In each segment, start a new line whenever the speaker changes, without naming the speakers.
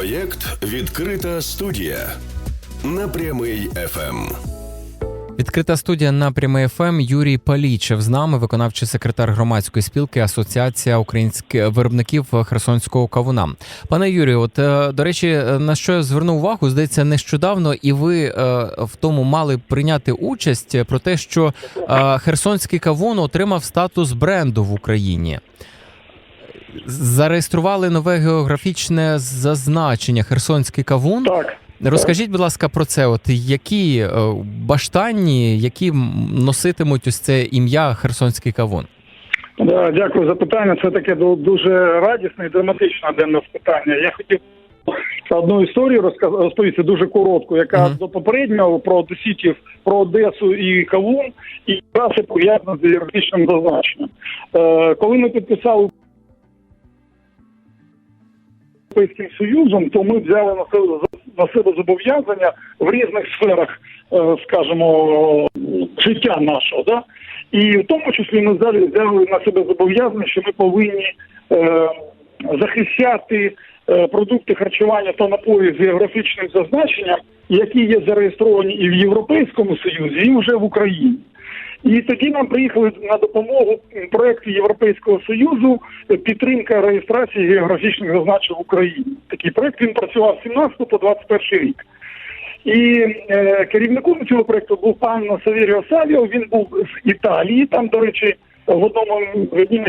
Проєкт Відкрита студія на прямий ФМ.
Відкрита студія на прямий ФМ Юрій Палічев з нами, виконавчий секретар громадської спілки Асоціація українських виробників Херсонського кавуна. Пане Юрію, от е, до речі, е, на що я звернув увагу, здається, нещодавно, і ви е, в тому мали прийняти участь про те, що Херсонський кавун отримав статус бренду в Україні. Зареєстрували нове географічне зазначення Херсонський кавун.
Так.
Розкажіть, будь ласка, про це. От які е, баштанні, які носитимуть ось це ім'я Херсонський кавун?
Да, дякую за питання. Це таке дуже радісне і драматичне для нас питання. Я хотів одну історію розповісти дуже коротку, яка
Мгм.
до попереднього про одеситів, про Одесу і Кавун, і якраз це пов'язано з географічним зазначенням. Е, коли ми підписали Європейським Союзом, то ми взяли на себе на себе зобов'язання в різних сферах, е, скажімо, життя нашого. Да? І в тому числі ми взяли, взяли на себе зобов'язання, що ми повинні е, захищати е, продукти харчування та напої з географічним зазначенням, які є зареєстровані і в Європейському Союзі, і вже в Україні. І тоді нам приїхали на допомогу проекту Європейського Союзу е, підтримка реєстрації географічних зазначень в Україні. Такий проект він працював з 17 по 21 рік. І е, керівником цього проекту був пан Савіріо Савіо. Він був з Італії. Там, до речі, в одному в одній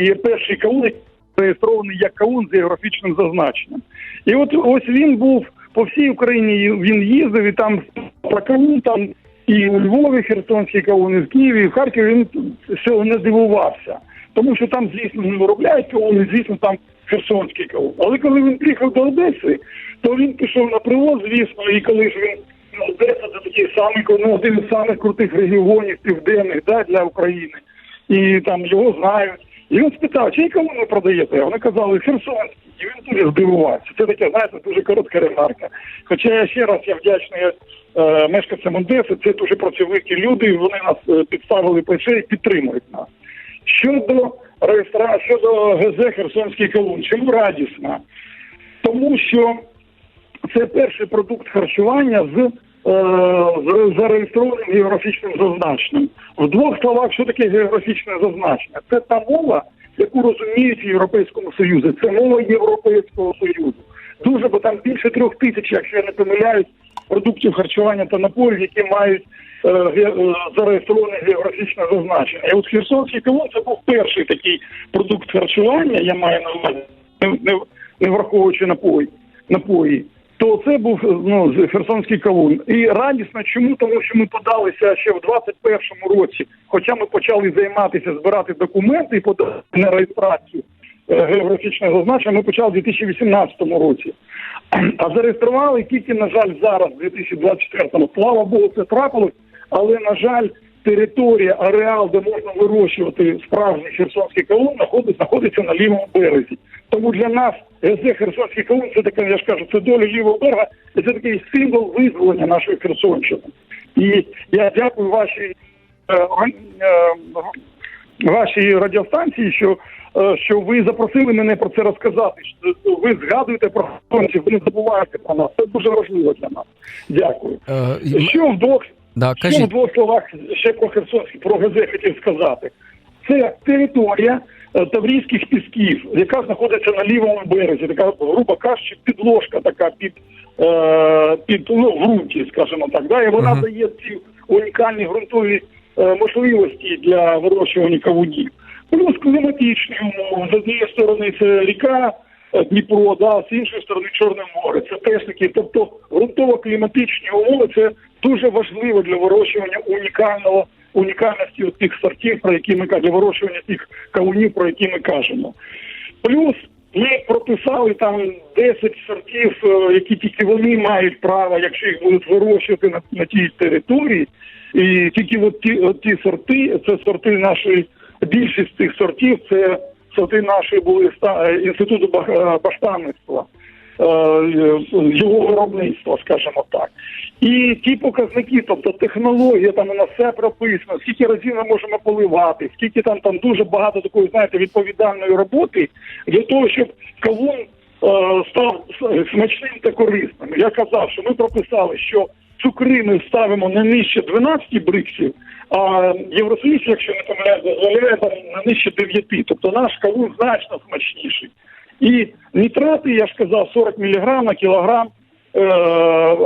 є перший каун, зареєстрований як каун з географічним зазначенням. І от ось він був по всій Україні. Він їздив і там про каун там і у Львові Херсонський кавун, і в Києві, і в Харкові він цього не дивувався. Тому що там, звісно, не виробляють кавун, і, звісно, там Херсонський кавун. Але коли він приїхав до Одеси, то він пішов на привоз, звісно, і коли ж він Одеса це такий самий ну, один із самих крутих регіонів південних да, для України. І там його знають. І він спитав, чий кавун ви продаєте? Вони казали, Херсонський. І він дуже здивувався. Це таке, знаєте, дуже коротка ремарка. Хоча я ще раз я вдячний мешканцям Одеси, це дуже працьовиті люди, і вони нас е, підставили плече і підтримують нас. Щодо реєстрації, щодо ГЗ Херсонський кавун, чому радісна? Тому що це перший продукт харчування е, з зареєстрованим географічним зазначенням. В двох словах, що таке географічне зазначення? Це та мова, яку розуміють в Європейському Союзі. Це мова Європейського Союзу. Дуже, бо там більше трьох тисяч, якщо я не помиляюсь, продуктів харчування та напоїв, які мають е, е, зареєстроване географічне зазначення. І от Херсонський кавун це був перший такий продукт харчування, я маю на увазі, не, не, не враховуючи напої, напої. То це був ну, Херсонський кавун. І радісно, чому? Тому що ми подалися ще в 21-му році, хоча ми почали займатися, збирати документи і подати на реєстрацію е, географічного зазначення, ми почали в 2018 році. А зареєстрували тільки, на жаль, зараз, в 2024-му. Слава Богу, це трапилось, але, на жаль, територія, ареал, де можна вирощувати справжній херсонський кавун, знаходиться, на лівому березі. Тому для нас ГЗ Херсонський кавун, це таке, я ж кажу, це доля лівого берега, і це такий символ визволення нашої Херсонщини. І я дякую вашій е, е, вашій радіостанції, що, е, що ви запросили мене про це розказати. Що ви згадуєте про херсонців, ви не забуваєте про нас. Це дуже важливо для нас. Дякую.
Е,
Що в двох
да,
що в двох словах ще про Херсонський, про ГЗ хотів сказати. Це територія е, Таврійських пісків, яка знаходиться на лівому березі, така, грубо кажучи, підложка така під, е, під ну, в ґрунті, скажімо так. Да? І вона
Мгм.
дає ці унікальні ґрунтові можливості для вирощування кавунів. Плюс кліматичні умови. З однієї сторони це ріка е, Дніпро, да, з іншої сторони Чорне море. Це теж такі, тобто ґрунтово-кліматичні умови це дуже важливо для вирощування унікального унікальності тих сортів, про які ми для вирощування тих кавунів, про які ми кажемо. Плюс ми прописали там 10 сортів, е, які тільки вони мають право, якщо їх будуть вирощувати на, на тій території. І тільки от ті, от ті сорти, це сорти нашої, більшість цих сортів, це сорти нашої були е, інституту е, баштанництва. е, його виробництва, скажімо так. І ті показники, тобто технологія, там у нас все прописано, скільки разів ми можемо поливати, скільки там там дуже багато такої, знаєте, відповідальної роботи для того, щоб кавун став смачним та корисним. Я казав, що ми прописали, що цукри ми ставимо не нижче 12 бриксів, а Євросоюз, якщо не помиляюсь, дозволяє там не нижче 9. Тобто наш кавун значно смачніший. І нітрати, я ж казав, 40 мг на кілограм. Е,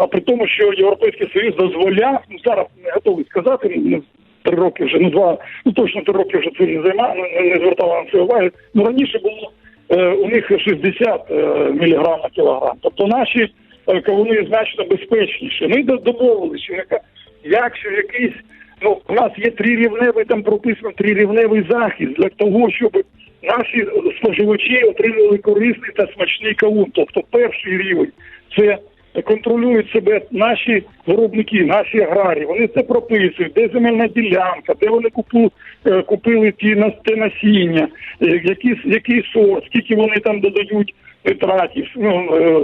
а при тому, що Європейський Союз дозволяв, ну зараз не готовий сказати, ну, три роки вже, ну два, ну точно три роки вже цим не займав, не, не звертала на це уваги. Ну раніше було е, у них 60 е, мг на кілограм. Тобто наші кавуни значно безпечніші. Ми домовилися, яка- якщо якийсь, ну у нас є трирівневий, там прописано трирівневий захист для того, щоб наші споживачі отримали корисний та смачний кавун. Тобто перший рівень це контролюють себе наші виробники, наші аграрії. Вони це прописують, де земельна ділянка, де вони купу, е, купили ті на те насіння, е, який, який сорт, скільки вони там додають нитратів, ну, е,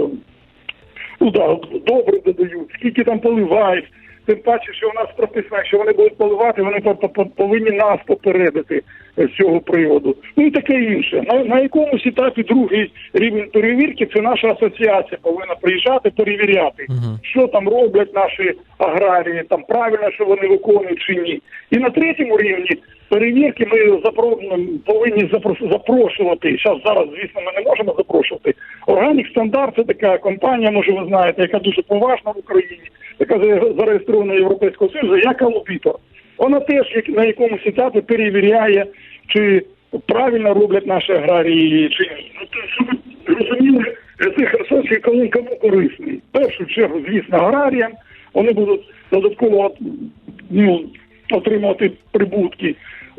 ну да, добре додають, скільки там поливають. Тим паче, що у нас прописано, якщо вони будуть поливати, вони по- по- повинні нас попередити е, з цього приводу. Ну і таке інше. На, на якомусь етапі другий рівень перевірки це наша асоціація повинна приїжджати, перевіряти,
Мгм.
що там роблять наші аграрії, там правильно, що вони виконують чи ні. І на третьому рівні перевірки ми запро... повинні запро- запрошувати. Зараз зараз, звісно, ми не можемо запрошувати. Органік стандарт це така компанія, може ви знаєте, яка дуже поважна в Україні, яка зареєстрована Європейського Союзу, як аудитор. Вона теж на якомусь етапі перевіряє, чи правильно роблять наші аграрії чи. Ну, щоб розуміли, цей херсонський колон кому корисний. В першу чергу, звісно, аграріям. Вони будуть додатково ну, отримувати прибутки.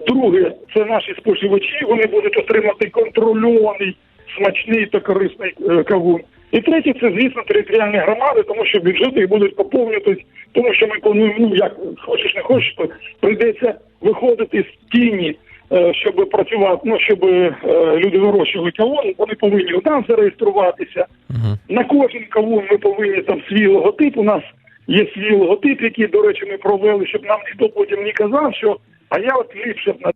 Друге, це наші споживачі. Вони будуть отримати контрольований, смачний та корисний е, кавун. І третє, це звісно територіальні громади, тому що бюджети їх будуть поповнюватись, тому що ми плануємо, ну як хочеш не хочеш, то прийдеться виходити з тіні, е, щоб працювати, ну щоб е, люди вирощували кавун, вони повинні у нас зареєструватися.
Мгм.
На кожен кавун ми повинні там свій логотип. У нас є свій логотип, який, до речі, ми провели, щоб нам ніхто потім не казав, що а я от ліпше б на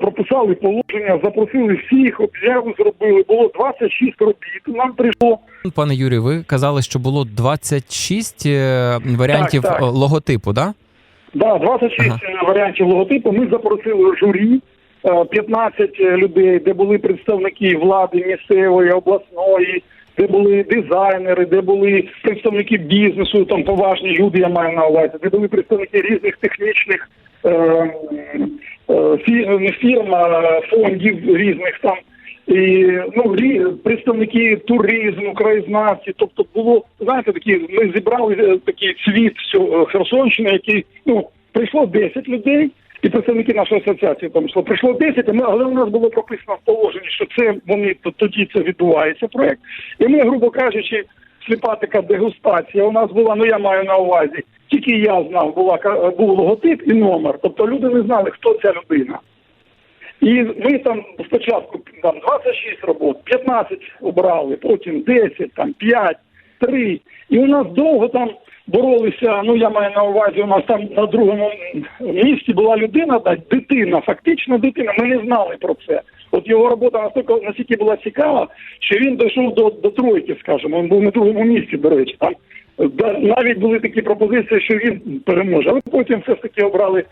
прописали положення, запросили всіх, об'яву зробили. Було 26 робіт. Нам прийшло
Пане Юрію, ви казали, що було 26 е, варіантів
Так, так.
е, логотипу, да?
Да, 26 варіантів логотипу. Ми запросили журі, е, 15 людей, де були представники влади місцевої, обласної, де були дизайнери, де були представники бізнесу, там поважні люди, я маю на увазі, де були представники різних технічних е, е, фірм, фондів різних там. І ну представники туризму, краєзнавці, тобто було знаєте, такі ми зібрали е, такий світ всього Херсонщини, який ну прийшло 10 людей, і представники нашої асоціації там йшло. Прийшло 10, а ми, але у нас було прописано в положенні, що це вони то- тоді це відбувається проект. І ми, грубо кажучи, сліпа така дегустація. У нас була, ну я маю на увазі, тільки я знав, була був логотип і номер. Тобто люди не знали, хто ця людина. І ми там спочатку там 26 робот, 15 обрали, потім 10, там 5, 3. І у нас довго там боролися. Ну я маю на увазі, у нас там на другому місці була людина, дитина, фактично дитина. Ми не знали про це. От його робота настільки, настільки була цікава, що він дійшов до, до тройки, скажімо. Він був на другому місці, до речі. Там навіть були такі пропозиції, що він переможе. Але потім все ж таки обрали е,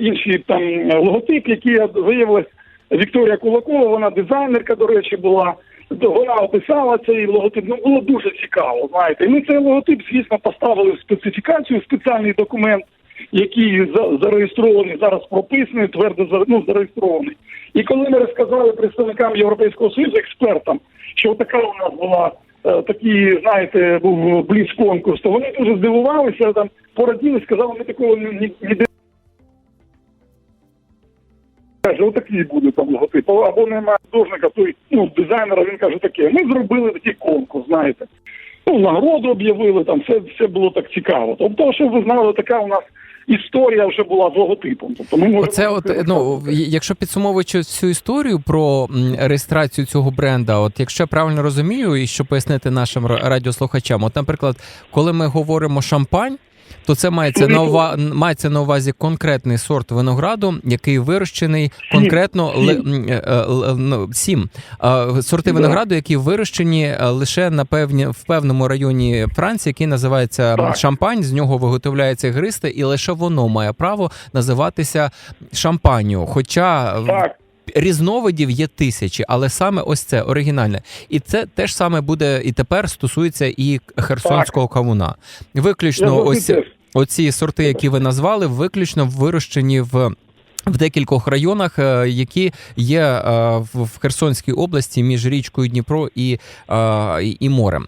інші там логотип, який виявилось Вікторія Кулакова, вона дизайнерка, до речі, була. Вона описала цей логотип. Ну було дуже цікаво. Знаєте, і ми цей логотип, звісно, поставили в специфікацію, в спеціальний документ, який за- зареєстрований зараз прописаний, твердо ну, зареєстрований. І коли ми розказали представникам Європейського Союзу, експертам, що така у нас була е, такий, знаєте, був бліц конкурс, то вони дуже здивувалися, там пораділи, сказали, ми такого ні, ні, ніде Каже, отакий буде там логотип. Або немає художника, той ну, дизайнера, він каже таке. Ми зробили такий конкурс, знаєте. Ну, нагороду об'явили, там все, все було так цікаво. Тобто, щоб ви знали, така у нас історія вже була з логотипом. Тобто ми можемо
Оце, от ну якщо підсумовуючи всю історію про реєстрацію цього бренда, от якщо я правильно розумію, і що пояснити нашим радіослухачам, от, наприклад, коли ми говоримо шампань. То це мається на ува... мається на увазі конкретний сорт винограду, який вирощений конкретно
Сім.
сорти винограду, які вирощені е, лише на певні в певному районі Франції, який називається
Так.
шампань. З нього виготовляється гристи, і лише воно має право називатися шампанію. Хоча
Так,
різновидів є тисячі, але саме ось це оригінальне. І це теж саме буде і тепер стосується і херсонського кавуна. Виключно ось
теж.
оці сорти, які ви назвали, виключно вирощені в. В декількох районах, е, які є е, в Херсонській області між річкою Дніпро е, і- і морем.